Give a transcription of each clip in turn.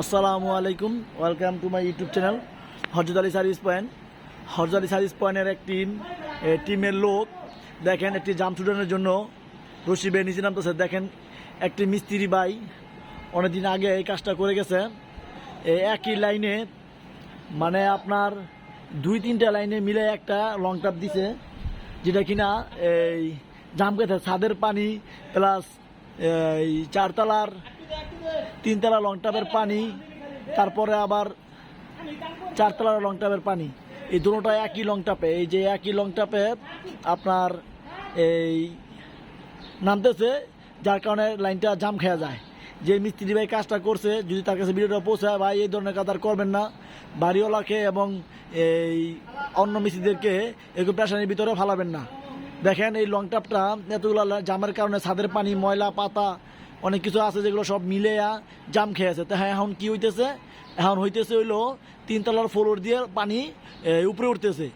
আসসালামু আলাইকুম welcome to my YouTube channel হরজত আলী সার্ভিস পয়েন্ট হরজত আলী সার্ভিস পয়েন্টের একটি এ, টিমের লোক দেখেন একটি জাম ছুটানোর জন্য রশি বেয়ে নিচে নামতেছে। দেখেন একটি মিস্ত্রি ভাই অনেকদিন আগে এই কাজটা করে গেছে। একই লাইনে মানে আপনার দুই তিনটা লাইনে মিলে একটা লং টাপ দিছে যেটা কিনা এই জাম খেতে ছাদের পানি প্লাস এই চারতলার তিনতলা লং টাপের পানি, তারপরে আবার চারতলার লং টাপের পানি। এই দুটোটা একই লং টাপে এই যে একই লং টাপে আপনার এই নামতেছে, যার কারণে লাইনটা জাম খেয়া যায়। যে মিস্ত্রি ভাই কাজটা করছে, যদি তার কাছে ভিডিওটা পৌঁছায়, ভাই, এই ধরনের কাজ আর করবেন না। বাড়িওয়ালাকে এবং এই অন্য মিস্ত্রিদেরকে এগুলো পেশানির ভিতরে ফালাবেন না। দেখেন এই লং টাপটা এতগুলো জামের কারণে ছাদের পানি, ময়লা, পাতা অনেক কিছু আছে যেগুলো সব মিলে জাম খেয়েছে তো হ্যাঁ এখন কি হইতেছে? এখন হইতেছে হইল তিনতলার ফ্লোর দিয়ে পানি উপরে উঠতেছে।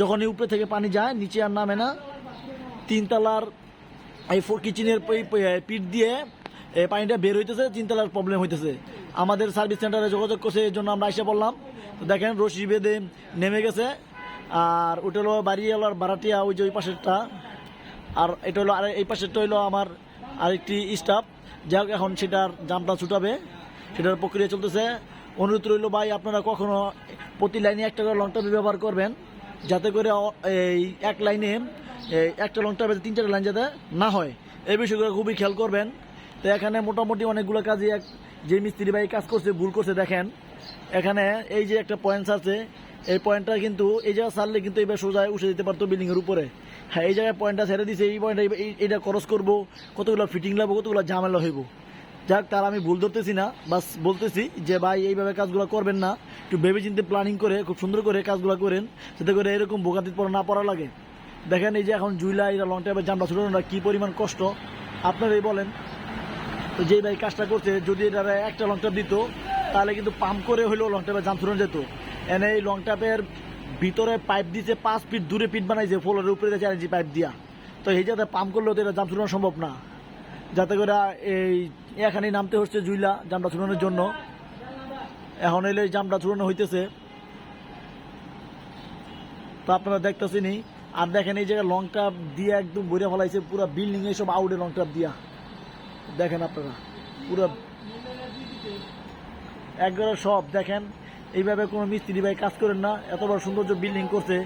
যখন উপরে থেকে পানি যায়, নিচে আর নামে না। তিনতলার এই কিচেনের পিঠ দিয়ে পানিটা বের হইতেছে, তিনতলার প্রবলেম হইতেছে। আমাদের সার্ভিস সেন্টারে যোগাযোগ করছে, এই জন্য আমরা এসে বললাম, তো দেখেন রশি বেঁধে নেমে গেছে। আর ওটা হলো বাড়িওয়ালার ভাড়াটিয়া ওই যে ওই পাশেরটা। আর এটা হলো আর, এই পাশেরটা হইল আমার আরেকটি স্টাফ যাই হোক এখন সেটার জামটা ছুটাবে, সেটার প্রক্রিয়া চলতেছে। অনুরোধ রইল ভাই, আপনারা কখনো প্রতি লাইনে একটা করে লং লংটা ব্যবহার করবেন, যাতে করে এই এক লাইনে একটা লংটা তিন চারটা লাইন যাতে না হয়। এই বিষয়গুলো খুবই খেয়াল করবেন। তো এখানে মোটামুটি অনেকগুলো কাজই এক যে মিস্ত্রি ভাই কাজ করছে, ভুল করছে, দেখেন। এখানে এই যে একটা পয়েন্টস আছে এই পয়েন্টটা কিন্তু এই জায়গা ছাড়লে কিন্তু এবার সোজা উঠে দিতে পারতো বিল্ডিং এর উপরে। হ্যাঁ এই জায়গায় পয়েন্টটা ছেড়ে দিছে, এই পয়েন্টটা এটা খরচ করব, কতগুলো ফিটিং লাগবো, কতগুলো ঝামেলা হইব। যাক তার আমি ভুল ধরতেছি না, বাস বলতেছি যে ভাই, এইভাবে কাজগুলো করবেন না, একটু ভেবে চিন্তে প্ল্যানিং করে, খুব সুন্দর করে কাজগুলো করেন, যাতে করে এরকম বোকাতির পর না পড়া লাগে। দেখেন এই যে এখন জুইলা এটা লং টাইপের জামটা ছুটানোটা কী পরিমাণ কষ্ট, আপনারাই বলেন। তো যেই ভাই কাজটা করছে, যদি এটা একটা লং টাপ দিত, তাহলে কিন্তু পাম্প করে হলেও লং টাপের জাম ছুটানো যেত। এনে এই লং টাপের ভিতরে পাইপ দিছে, পাঁচ ফিট দূরে পিট বানাইছে ফ্লোরের উপরে চার ইঞ্চি পাইপ দিয়া। তো এই যাতে পাম্প করলেও তো এটা জাম ছুটানো সম্ভব না। যাতে করে এই এখানে নামতে হচ্ছে জুইলা জামটা ছুটানোর জন্য। এখন এলে জামটা ছুটানো হইতেছে। তো আপনারা দেখতেছেনই আর দেখেন এই জায়গায় লং টাপ দিয়ে একদম ভরে ফেলাইছে, পুরো বিল্ডিং সব আউটে লং টাপ দিয়া। দেখেন আপনারা, পুরো একবারে সব দেখেন। এইভাবে কোনো মিস্ত্রি ভাই কাজ করেন না। এত বড় সৌন্দর্য বিল্ডিং করছে,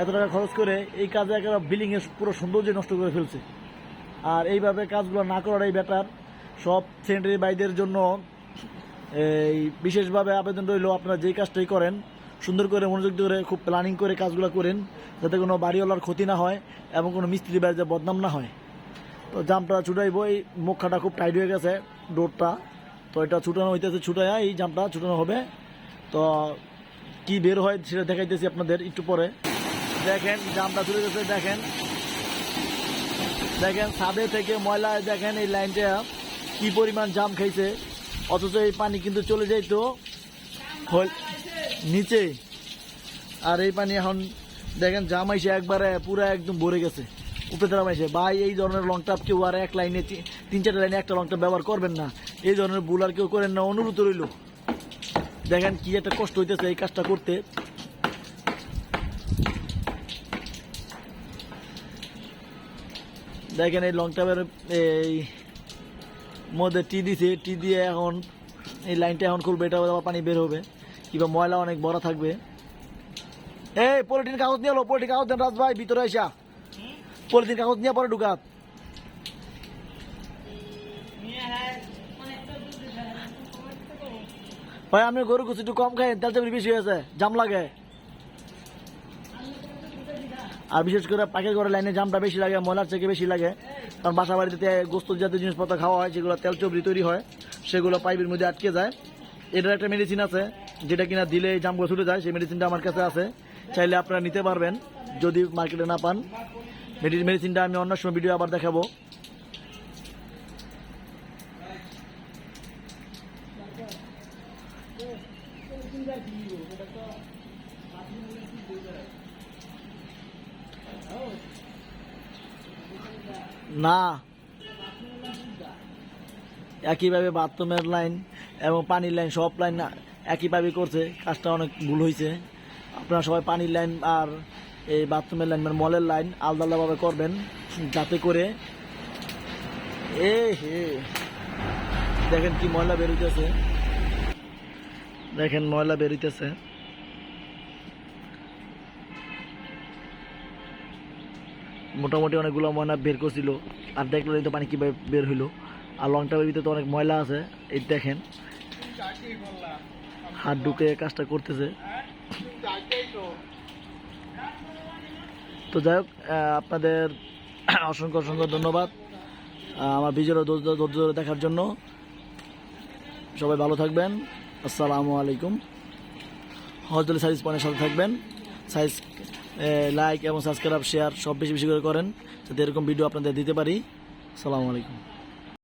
এত টাকা খরচ করে এই কাজে একেবারে বিল্ডিং এর পুরো সৌন্দর্য নষ্ট করে ফেলছে। আর এইভাবে কাজগুলো না করাটাই বেটার সব সেন্টারি ভাইদের জন্য এই বিশেষভাবে আবেদন রইল, আপনারা যেই কাজটাই করেন, সুন্দর করে মনোযোগ ধরে খুব প্ল্যানিং করে কাজগুলো করেন, যাতে কোনো বাড়িওয়ালার ক্ষতি না হয় এবং কোনো মিস্ত্রি বাড়িতে বদনাম না হয়। তো জামটা ছুটাইবো, এই মুখাটা খুব টাইট হয়ে গেছে ডোরটা তো এটা ছুটানো হইতেছে, ছুটাইয়া এই জামটা ছুটানো হবে। তো কি বের হয় সেটা দেখাইতেছি আপনাদের একটু পরে। দেখেন, জামটা চলে গেছে, দেখেন। দেখেন, ছাদে থেকে ময়লা দেখেন এই লাইনটা কি পরিমাণ জাম খাইছে। অথচ এই পানি কিন্তু চলে যাইতো নিচে। আর এই পানি এখন, দেখেন, জাম আইসে একবারে পুরো একদম ভরে গেছে, উপরে তারা আইসে। ভাই, এই ধরনের লং টাপ কেউ আর এক লাইনে তিন চারটা লাইনে একটা লং টাপ ব্যবহার করবেন না। এই ধরনের ভুল আর কেউ করেন না, অনুরোধ রইল। দেখেন কি একটা কষ্ট হইতেছে এই কাজটা করতে। দেখেন এই লং টাপের এই মধ্যে টি দিছে টি দিয়ে এখন এই লাইনটা এখন খুলবে এটা আবার পানি বের হবে। কিংবা ময়লা অনেক বড় থাকবে। এই পলিথিন কাগজ নিয়ে এলো পলিথিন কাগজ দেন রাজ ভাই ভিতরে আসা পলিথিন কাগজ নিয়ে পরে ঢুকাত ভাই, আমি গরু কুচি একটু কম খাই, তেল চাপড়ি বেশি হয়েছে জাম লাগে। আর বিশেষ করে পাখির ঘরে লাইনে জামটা বেশি লাগে, ময়লার থেকে বেশি লাগে। কারণ বাসা বাড়িতে গোস্ত জাতীয় জিনিসপত্র খাওয়া হয়, যেগুলো তেল চবড়ি তৈরি হয়, সেগুলো পাইপের মধ্যে আটকে যায়। এটার একটা মেডিসিন আছে, যেটা কিনা দিলে জামগুলো ছুটে যায়, সেই মেডিসিনটা আমার কাছে আছে। চাইলে আপনারা নিতে পারবেন, যদি মার্কেটে না পান। মেডিসিনটা আমি অন্য সময় ভিডিও আবার দেখাবো। না। একইভাবে বাথরুমের লাইন এবং পানির লাইন, সব লাইন একইভাবে করছে। কাজটা অনেক ভুল হয়েছে। আপনারা সবাই পানির লাইন আর এই বাথরুমের লাইন মানে মলের লাইন আলাদা আলাদাভাবে করবেন যাতে করে এ হে। দেখেন কি ময়লা বেরোইতেছে দেখেন ময়লা বেরোইতেছে মোটামুটি অনেকগুলো ময়না বের করছিল। আর দেখল এই তো পানি কীভাবে বের হইল। আর লং টাইমের ভিতরে তো অনেক ময়লা আছে, এই দেখেন। হাত ঢুকে কাজটা করতেছে। তো যাই হোক আপনাদের অসংখ্য অসংখ্য ধন্যবাদ আমার ভিডিওটা ধৈর্য ধৈর্য ধরে দেখার জন্য। সবাই ভালো থাকবেন। আসসালামু আলাইকুম। হজদুল সাইজ পয়েন্টের সাথে থাকবেন। সাইজ লাইক এবং সাবস্ক্রাইব শেয়ার সব বেশি বেশি করে করেন। যাতে এরকম ভিডিও আপনাদের দিতে পারি। সালামু আলাইকুম।